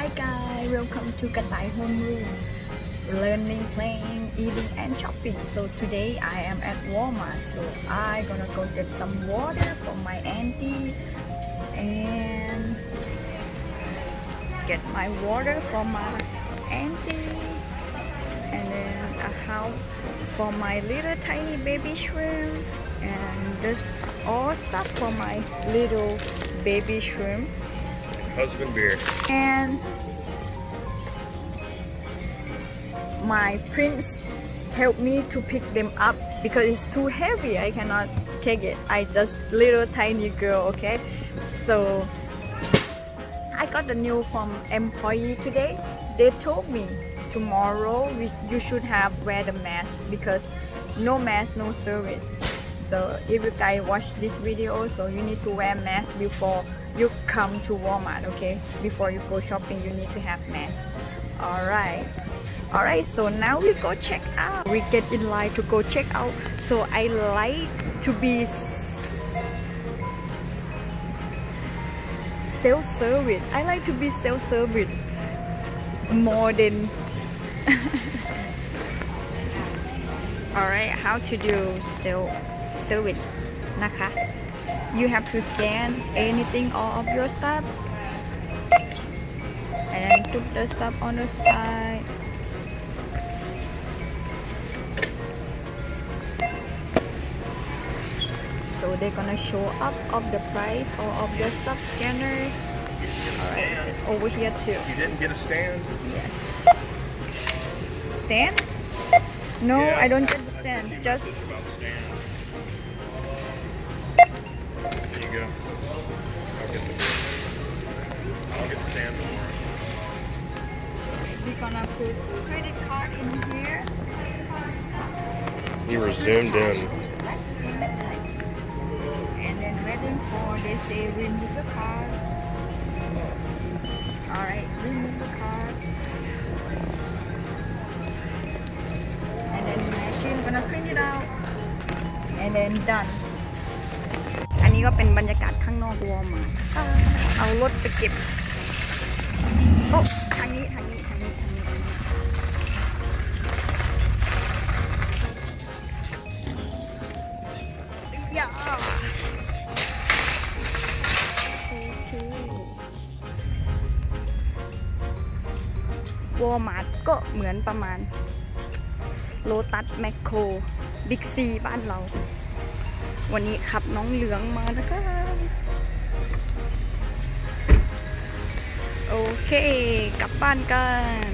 Hi guys, welcome to Katai Home Room. Learning, playing, eating and shopping. So today I am at Walmart. So I gonna go get some water for my auntie and get my water for my auntie and then a house for my little tiny baby shrimp and this all stuff for my little baby shrimp Husband beer. and my prince helped me to pick them up because it's too heavy. I cannot take it. I just little tiny girl okay? So i got the new from employee today. They told me tomorrow we, you should have wear the mask because no mask no service. So if you guys watch this video so you need to wear mask before you come to walmart okay before you go shopping you need to have mask all right all right so now we go check out we get in line to go check out so i like to be self-service i like to be self-service more than all right how to do self service นะคะ you have to scan anything all of your stuff. And then put the stuff on the side. So they're gonna show up of the price or of your stuff scanner. All right over here too. You didn't get a stand? yes. Stand no Yeah, i don't get the stand just about stand. You go. I'll get the, I'll get stand tomorrow. we're gonna put credit card in here You were zoomed in. Select payment type. And then waiting for they say remove the card. Alright, remove the card. And then machine gonna print it out. And then done. อันนี้ก็เป็นบรรยากาศข้างนอกวอมาร์ทเอารถไปเก็บ โอ้ทางนี้ทางนี้ทางนี้ทางนี้ อย่าโอเควอมาร์ทก็เหมือนประมาณโลตัสแมคโครบิ๊กซีบ้านเรา วันนี้ขับน้องเหลืองมานะคะ โอเค กลับบ้านกัน